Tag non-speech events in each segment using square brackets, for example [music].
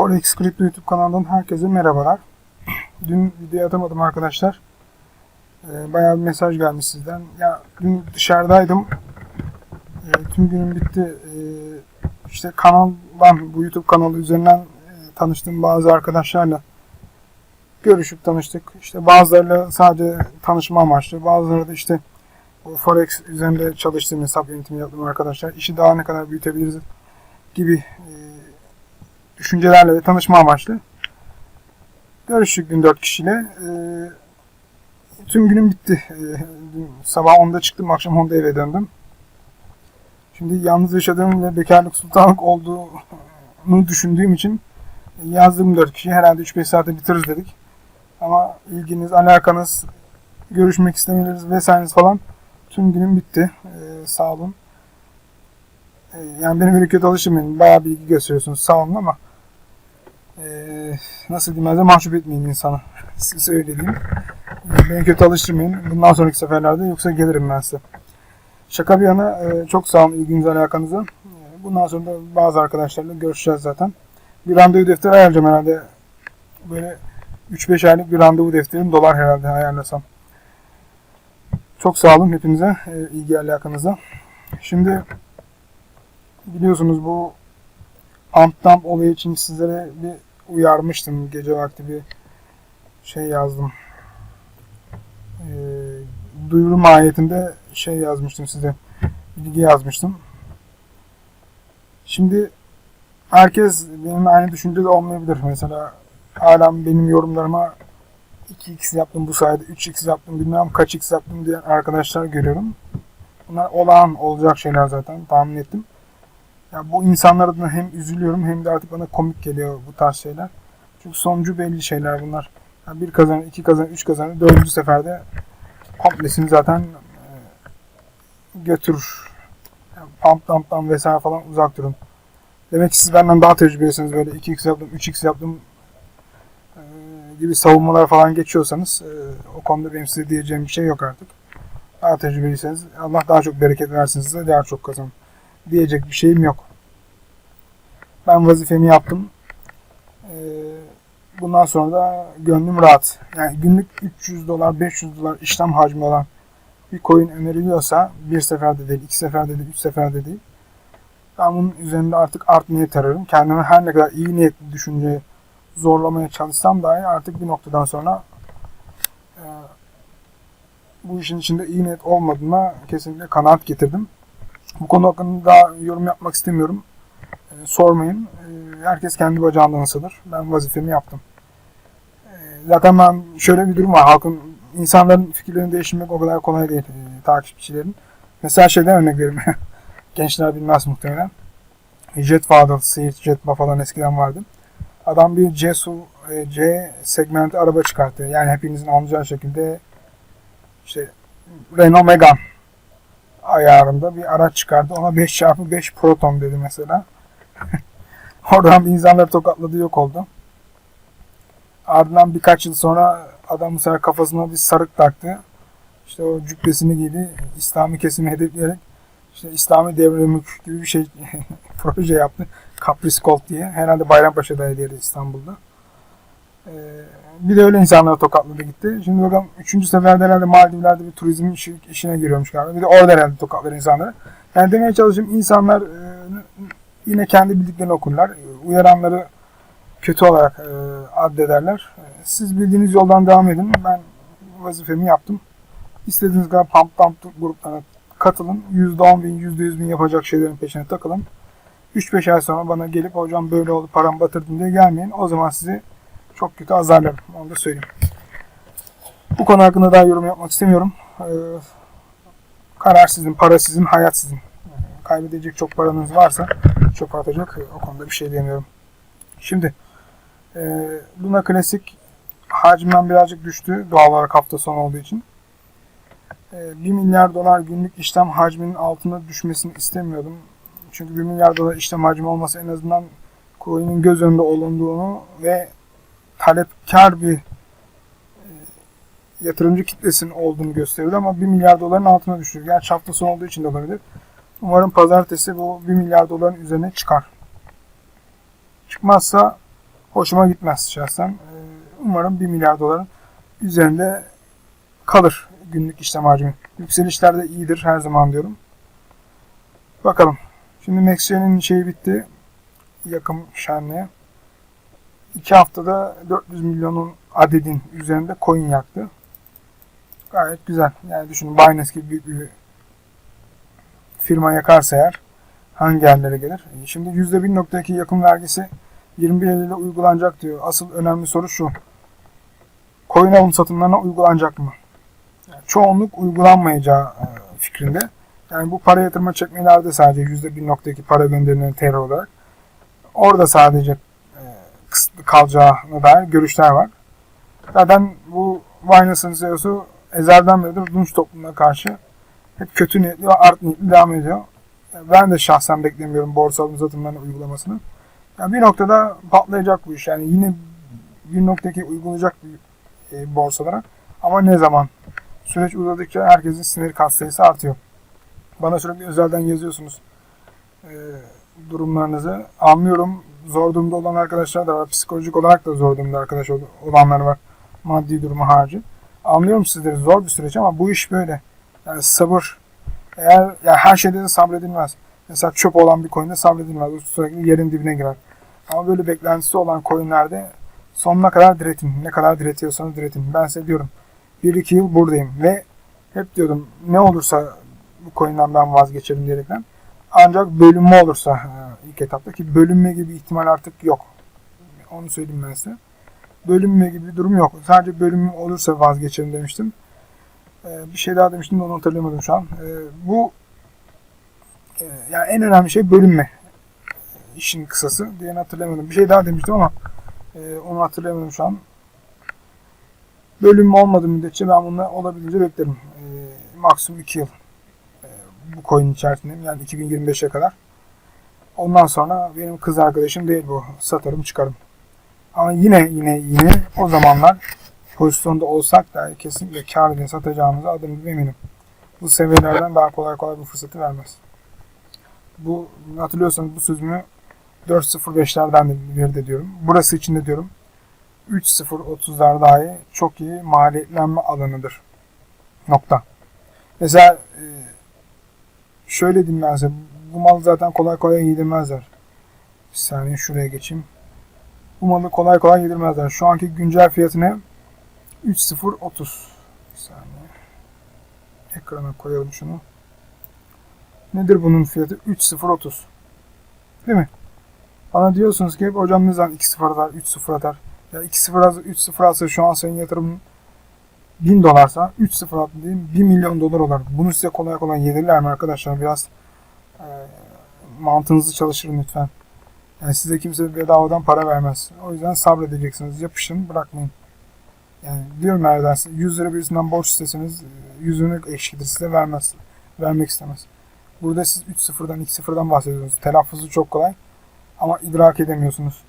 Forex Crypto YouTube kanalından herkese merhabalar. Dün video atamadım arkadaşlar. Ee, bayağı bir mesaj gelmiş sizden. Ya dün dışarıdaydım. Ee, tüm günüm bitti. Ee, işte kanaldan, bu YouTube kanalı üzerinden e, tanıştığım bazı arkadaşlarla görüşüp tanıştık. İşte bazılarıyla sadece tanışma amaçlı, bazıları da işte bu Forex üzerinde çalıştığım hesap yönetimi yaptığım arkadaşlar. işi daha ne kadar büyütebiliriz gibi e, düşüncelerle ve tanışma amaçlı. Görüştük dün dört kişiyle. E, tüm günüm bitti. E, sabah 10'da çıktım, akşam 10'da eve döndüm. Şimdi yalnız yaşadığım ve bekarlık sultanlık olduğunu düşündüğüm için yazdım dört kişi. Herhalde 3-5 saate bitiririz dedik. Ama ilginiz, alakanız, görüşmek istemeleriniz vesaireniz falan tüm günüm bitti. Ee, sağ olun. Ee, yani beni böyle kötü alıştırmayın. Bayağı bir ilgi gösteriyorsunuz. Sağ olun ama ee, nasıl diyeyim de mahcup etmeyin insanı. [laughs] Size öyle diyeyim. Ee, Beni kötü alıştırmayın. Bundan sonraki seferlerde yoksa gelirim ben size. Şaka bir yana e, çok sağ olun ilginiz alakanıza. E, Bundan sonra da bazı arkadaşlarla görüşeceğiz zaten. Bir randevu defteri ayarlayacağım herhalde. Böyle 3-5 aylık bir randevu defterim dolar herhalde ayarlasam. Çok sağ olun hepinize e, ilgi alakanıza. Şimdi biliyorsunuz bu dump olayı için sizlere bir uyarmıştım. Gece vakti bir şey yazdım. E, duyuru mahiyetinde şey yazmıştım size. Bilgi yazmıştım. Şimdi herkes benim aynı düşüncede olmayabilir. Mesela hala benim yorumlarıma 2x yaptım bu sayede 3x yaptım bilmem kaç x yaptım diyen arkadaşlar görüyorum. Bunlar olağan olacak şeyler zaten tahmin ettim. Ya bu insanlar adına hem üzülüyorum hem de artık bana komik geliyor bu tarz şeyler. Çünkü sonucu belli şeyler bunlar. Ya bir kazanır, iki kazanır, üç kazanır, dördüncü seferde komplesini zaten e, götürür. Yani pump dump'tan vesaire falan uzak durun. Demek ki siz benden daha tecrübelisiniz böyle 2x yaptım, 3x yaptım e, gibi savunmalar falan geçiyorsanız e, o konuda benim size diyeceğim bir şey yok artık. Daha tecrübeliyseniz Allah daha çok bereket versin size daha çok kazanın. Diyecek bir şeyim yok. Ben vazifemi yaptım. E, bundan sonra da gönlüm rahat. Yani günlük 300 dolar, 500 dolar işlem hacmi olan bir coin öneriliyorsa bir seferde değil, iki seferde değil, üç seferde değil. Ben bunun üzerinde artık art niyet ararım. Kendime her ne kadar iyi niyetli düşünce zorlamaya çalışsam dahi artık bir noktadan sonra e, bu işin içinde iyi niyet olmadığına kesinlikle kanaat getirdim. Bu konu hakkında yorum yapmak istemiyorum. E, sormayın. E, herkes kendi bacağından ısınır. Ben vazifemi yaptım. E, zaten ben şöyle bir durum var. Halkın, insanların fikirlerini değiştirmek o kadar kolay değil e, takipçilerin. Mesela şeyden örnek vereyim. [laughs] Gençler bilmez muhtemelen. Jet Father, Seat, Jet falan eskiden vardı. Adam bir C, su- e, C segmenti araba çıkarttı. Yani hepinizin anlayacağı şekilde işte Renault Megane ayarında bir araç çıkardı. Ona 5x5 Proton dedi mesela. [laughs] Oradan bir insanları tokatladı yok oldu. Ardından birkaç yıl sonra adam bu kafasına bir sarık taktı. İşte o cübbesini giydi. İslami kesimi hedefleyerek işte İslami devre mülk gibi bir şey [laughs] proje yaptı. Caprice Gold diye. Herhalde Bayrampaşa'daydı İstanbul'da. Ee, bir de öyle insanları tokatladı gitti. Şimdi bakalım 3. seferde herhalde Maldivler'de bir turizm işi, işine giriyormuş galiba. Bir de orada herhalde tokatlar insanları. Yani demeye çalışayım insanlar e, yine kendi bildiklerini okurlar. Uyaranları kötü olarak e, addederler. E, Siz bildiğiniz yoldan devam edin. Ben vazifemi yaptım. İstediğiniz kadar pump dump gruplarına katılın. %10 bin, %100 bin yapacak şeylerin peşine takılın. 3-5 ay sonra bana gelip hocam böyle oldu param batırdım diye gelmeyin. O zaman sizi çok kötü azarlarım. Onu da söyleyeyim. Bu konu hakkında daha yorum yapmak istemiyorum. Ee, karar sizin, para sizin, hayat sizin. Yani kaybedecek çok paranız varsa çok atacak. O konuda bir şey demiyorum. Şimdi e, Luna Classic hacimden birazcık düştü doğal olarak hafta sonu olduğu için. 1 milyar dolar günlük işlem hacminin altına düşmesini istemiyordum. Çünkü 1 milyar dolar işlem hacmi olması en azından coin'in göz önünde olunduğunu ve talepkar bir e, yatırımcı kitlesinin olduğunu gösteriyordu ama 1 milyar doların altına düştü. Gerçi hafta sonu olduğu için de olabilir. Umarım pazartesi bu 1 milyar doların üzerine çıkar. Çıkmazsa hoşuma gitmez şahsen. Ee, Umarım 1 milyar doların üzerinde kalır günlük işlem hacmi. Yükselişler de iyidir her zaman diyorum. Bakalım. Şimdi Maxion'in şeyi bitti. Yakın şenliğe. 2 haftada 400 milyonun adedin üzerinde coin yaktı. Gayet güzel. Yani düşünün Binance gibi büyük bir firma yakarsa eğer hangi yerlere gelir? Şimdi %1.2 yakın vergisi 21 Eylül'de uygulanacak diyor. Asıl önemli soru şu. Coin alım satımlarına uygulanacak mı? Yani çoğunluk uygulanmayacağı e, fikrinde. Yani bu para yatırma çekmelerde sadece %1.2 para gönderilen TL olarak. Orada sadece e, kalacağına dair görüşler var. Zaten bu Binance'ın CEO'su ezelden beridir Dunç toplumuna karşı hep kötü niyetli ve art niyetli devam ediyor. Ben de şahsen beklemiyorum borsa alım uygulamasını. Yani bir noktada patlayacak bu iş. Yani yine bir noktaki uygulayacak bir e, borsalara. Ama ne zaman? Süreç uzadıkça herkesin sinir kat sayısı artıyor. Bana sürekli özelden yazıyorsunuz e, durumlarınızı. Anlıyorum. Zor durumda olan arkadaşlar da var. Psikolojik olarak da zor durumda arkadaş ol- olanlar var. Maddi durumu harici. Anlıyorum sizleri zor bir süreç ama bu iş böyle. Yani sabır. Eğer yani her şeyde de sabredilmez. Mesela çöp olan bir coin'de sabredilmez. O sürekli yerin dibine girer. Ama böyle beklentisi olan coin'lerde sonuna kadar diretin. Ne kadar diretiyorsanız diretin. Ben size diyorum. 1-2 yıl buradayım ve hep diyordum ne olursa bu coin'den ben vazgeçerim diyerekten. Ancak bölünme olursa ilk etapta ki bölünme gibi ihtimal artık yok. Onu söyleyeyim ben size. Bölünme gibi bir durum yok. Sadece bölünme olursa vazgeçerim demiştim. E, Bir şey daha demiştim de onu hatırlayamadım şu an. E, Bu e, yani en önemli şey bölünme. İşin kısası. Diğerini hatırlayamadım. Bir şey daha demiştim ama e, onu hatırlayamadım şu an. Bölünme olmadığı müddetçe ben bunu olabildiğince beklerim. E, maksimum 2 yıl bu coin içerisindeyim. Yani 2025'e kadar. Ondan sonra benim kız arkadaşım değil bu. Satarım çıkarım. Ama yine yine yine o zamanlar pozisyonda olsak da kesinlikle kar ile satacağımıza adım gibi eminim. Bu seviyelerden daha kolay kolay bu fırsatı vermez. Bu hatırlıyorsanız bu sözümü 4.05'lerden de bir de diyorum. Burası için de diyorum. 3.030'lar dahi çok iyi maliyetlenme alanıdır. Nokta. Mesela şöyle size. Bu malı zaten kolay kolay yedirmezler. Bir saniye şuraya geçeyim. Bu malı kolay kolay yedirmezler. Şu anki güncel fiyatı ne? 3.030. Bir saniye. Ekrana koyalım şunu. Nedir bunun fiyatı? 3.030. Değil mi? Bana diyorsunuz ki hocam ne zaman 2.0 atar, 3.0 atar. Ya 2.0 az, 3.0 alsa şu an senin yatırımın 1000 dolarsa 3.0 attı diyeyim 1 milyon dolar olur. Bunu size kolay kolay yedirirler mi arkadaşlar? Biraz e, mantığınızı çalıştırın lütfen. Yani size kimse bedavadan para vermez. O yüzden sabredeceksiniz. Yapışın bırakmayın. Yani diyorum neredeyse 100 lira birisinden borç isteseniz 100'ünü ekşidir size vermez. Vermek istemez. Burada siz 3-0'dan 2-0'dan bahsediyorsunuz. Telaffuzu çok kolay ama idrak edemiyorsunuz.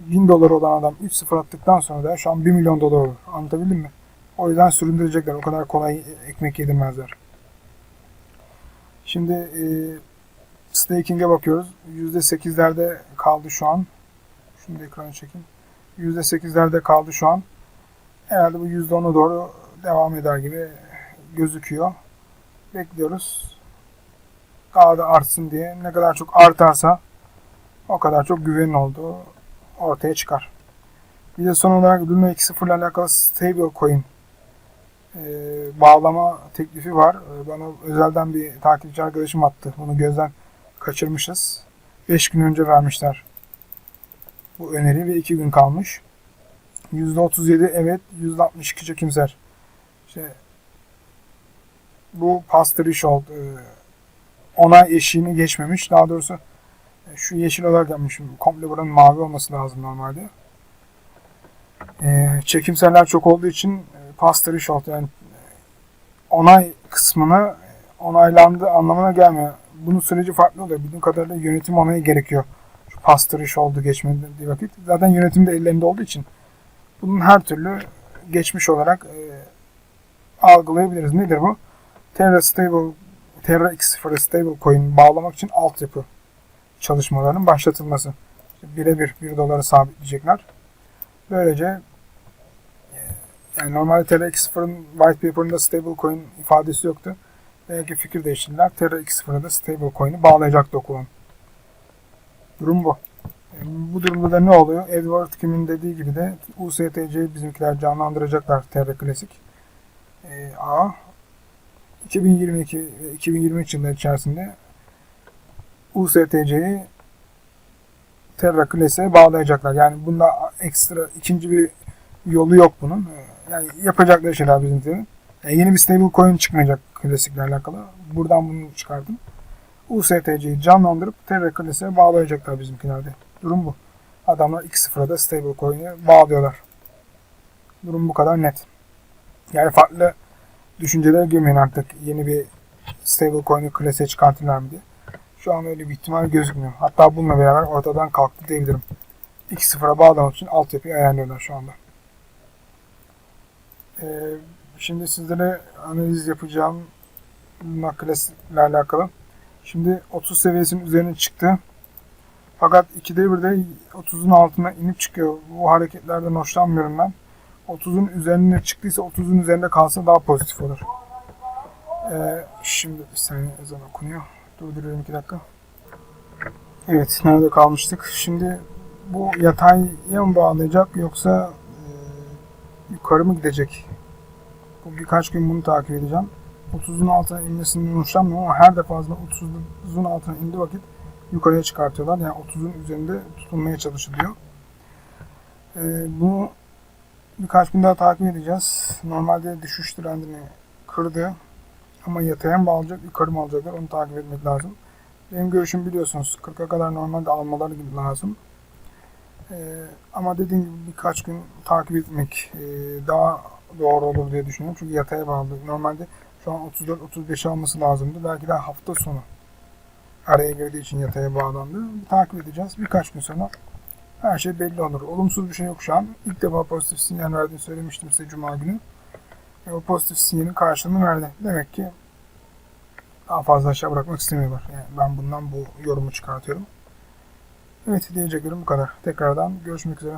1000 dolar olan adam 3-0 attıktan sonra da şu an 1 milyon dolar olur. Anlatabildim mi? O yüzden süründürecekler. O kadar kolay ekmek yedirmezler. Şimdi e, staking'e bakıyoruz. %8'lerde kaldı şu an. Şunu da ekrana çekeyim. %8'lerde kaldı şu an. Herhalde bu %10'a doğru devam eder gibi gözüküyor. Bekliyoruz. Daha da artsın diye. Ne kadar çok artarsa o kadar çok güvenin olduğu ortaya çıkar. Bir de son olarak Luna 2.0 ile alakalı stablecoin e, bağlama teklifi var. E, bana özelden bir takipçi arkadaşım attı. Bunu gözden kaçırmışız. 5 gün önce vermişler bu öneri ve 2 gün kalmış. %37 evet, %62 çekimser. İşte bu iş oldu. E, onay eşiğini geçmemiş. Daha doğrusu e, şu yeşil olarak yapmışım. Komple buranın mavi olması lazım normalde. E, çekimseller çok olduğu için e, iş oldu. Yani e, onay kısmını onaylandı anlamına gelmiyor. Bunun süreci farklı oluyor. Bildiğim kadarıyla yönetim onayı gerekiyor. Şu pastır iş oldu geçmediği vakit. Zaten yönetim de ellerinde olduğu için bunun her türlü geçmiş olarak e, algılayabiliriz. Nedir bu? Terra Stable Terra X0 Stable Coin bağlamak için altyapı çalışmalarının başlatılması. birebir 1 dolara sabitleyecekler. Böylece e, yani normalde Terra X0'ın white paper'ında stablecoin ifadesi yoktu. Belki fikir değiştirdiler. Terra X0'a da stablecoin'i bağlayacaktı okulun. Durum bu. E, Bu durumda da ne oluyor? Edward Kim'in dediği gibi de USTC'yi bizimkiler canlandıracaklar Terra Classic. E, A 2022 ve 2023 yılları içerisinde USTC'yi Terra Classic'e bağlayacaklar. Yani bunda ekstra ikinci bir yolu yok bunun. E, Yani yapacakları şeyler bizimkilerin. Yani yeni bir stable coin çıkmayacak klasikle alakalı. Buradan bunu çıkardım. USTC'yi canlandırıp Terra Classic'e bağlayacaklar bizimkilerde. Durum bu. Adamlar X0'a da stable coin'i bağlıyorlar. Durum bu kadar net. Yani farklı düşüncelere girmeyin artık. Yeni bir stable coin'i klasiğe çıkartırlar mı diye. Şu an öyle bir ihtimal gözükmüyor. Hatta bununla beraber ortadan kalktı diyebilirim. X0'a bağlamak için altyapıyı ayarlıyorlar şu anda. Ee, şimdi sizlere analiz yapacağım klasikle alakalı. Şimdi 30 seviyesinin üzerine çıktı. Fakat 2'de 1'de 30'un altına inip çıkıyor. Bu hareketlerden hoşlanmıyorum ben. 30'un üzerine çıktıysa 30'un üzerinde kalsa daha pozitif olur. Ee, şimdi bir saniye ezan okunuyor. Durduruyorum 2 dakika. Evet nerede kalmıştık? Şimdi bu yataya mı bağlayacak yoksa e, yukarı mı gidecek? Bu birkaç gün bunu takip edeceğim. 30'un altına inmesinden hoşlanmıyorum ama her defasında 30'un altına indiği vakit yukarıya çıkartıyorlar. Yani 30'un üzerinde tutunmaya çalışılıyor. Ee, bunu birkaç gün daha takip edeceğiz. Normalde düşüş trendini kırdı. Ama yataya mı yukarı mı alacaklar onu takip etmek lazım. Benim görüşüm biliyorsunuz 40'a kadar normalde almaları gibi lazım. Ee, ama dediğim gibi birkaç gün takip etmek e, daha doğru olur diye düşünüyorum. Çünkü yataya bağlı. Normalde şu an 34-35 alması lazımdı. Belki de hafta sonu araya girdiği için yataya bağlandı. Takip edeceğiz. Birkaç gün sonra her şey belli olur. Olumsuz bir şey yok şu an. İlk defa pozitif sinyal verdiğini söylemiştim size Cuma günü. Ve o pozitif sinyalin karşılığını verdi. Demek ki daha fazla aşağı bırakmak istemiyorlar. Yani ben bundan bu yorumu çıkartıyorum. Evet diyeceklerim bu kadar. Tekrardan görüşmek üzere.